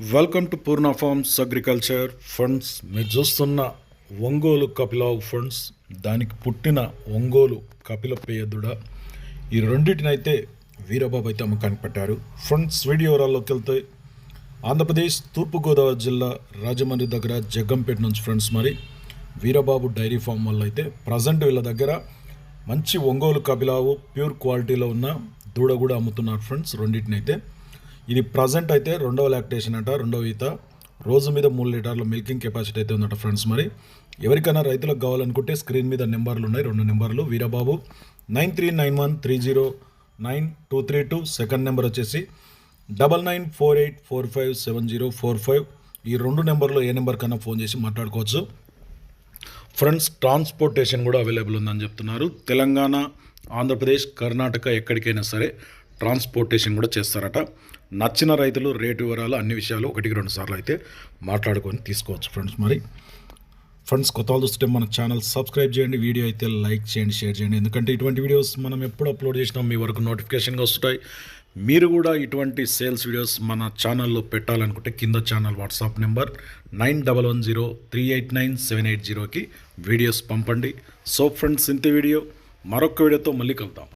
Welcome to Purna farms agriculture funds మీరు చూస్తున్న Ongole కపిలావు funds దానికి పుట్టిన ఒంగోలు కపిల పేయదుడ ఈ రెండింటినైతే వీరబాబు అయితే అమ్మకానికి పెట్టారు ఫండ్స్ వీడియో వివరాల్లోకి వెళ్తే ఆంధ్రప్రదేశ్ తూర్పుగోదావరి జిల్లా రాజమండ్రి దగ్గర జగ్గంపేట నుంచి ఫ్రెండ్స్ మరి. వీరబాబు డైరీ ఫామ్ వల్ల అయితే ప్రజెంట్ వీళ్ళ దగ్గర మంచి ఒంగోలు కపిలావు ప్యూర్ క్వాలిటీలో ఉన్న దూడ కూడా అమ్ముతున్నారు ఫ్రెండ్స్ రెండింటినైతే ఇది ప్రజెంట్ అయితే రెండవ లాక్టేషన్ అంట రెండవ ఈత. రోజు మీద మూడు లీటర్ల మిల్కింగ్ కెపాసిటీ అయితే ఉందట ఫ్రెండ్స్ మరి. ఎవరికైనా రైతులకు కావాలనుకుంటే స్క్రీన్ మీద నెంబర్లు ఉన్నాయి రెండు నెంబర్లు. Veerababu nine three nine one three zero nine two three two second number వచ్చేసి double nine four eight four five seven zero four five. ఈ రెండు నెంబర్లో ఏ నెంబర్ కన్నా ఫోన్ చేసి మాట్లాడుకోవచ్చు. ఫ్రెండ్స్ ట్రాన్స్పోర్టేషన్ కూడా అవైలబుల్ ఉందని చెప్తున్నారు. తెలంగాణ ఆంధ్రప్రదేశ్ కర్ణాటక ఎక్కడికైనా సరే ట్రాన్స్పోర్టేషన్ కూడా చేస్తారట. నచ్చిన రైతులు రేటు వివరాలు అన్ని విషయాలు ఒకటికి రెండు సార్లు అయితే మాట్లాడుకొని తీసుకోవచ్చు ఫ్రెండ్స్ మరి. ఫ్రెండ్స్ కొత్త వాళ్ళు చూస్తుంటే మన ఛానల్ సబ్స్క్రైబ్ చేయండి వీడియో అయితే లైక్ చేయండి షేర్ చేయండి. ఎందుకంటే ఇటువంటి వీడియోస్ మనం ఎప్పుడు అప్లోడ్ చేసినా మీ వరకు నోటిఫికేషన్గా వస్తుంటాయి. మీరు కూడా ఇటువంటి సేల్స్ వీడియోస్ మన ఛానల్లో పెట్టాలనుకుంటే కింద channel WhatsApp number nine double one zero three eight nine seven eight జీరోకి వీడియోస్ పంపండి. సో ఫ్రెండ్స్ ఇంత వీడియో. మరొక వీడియోతో మళ్ళీ కలుద్దాం.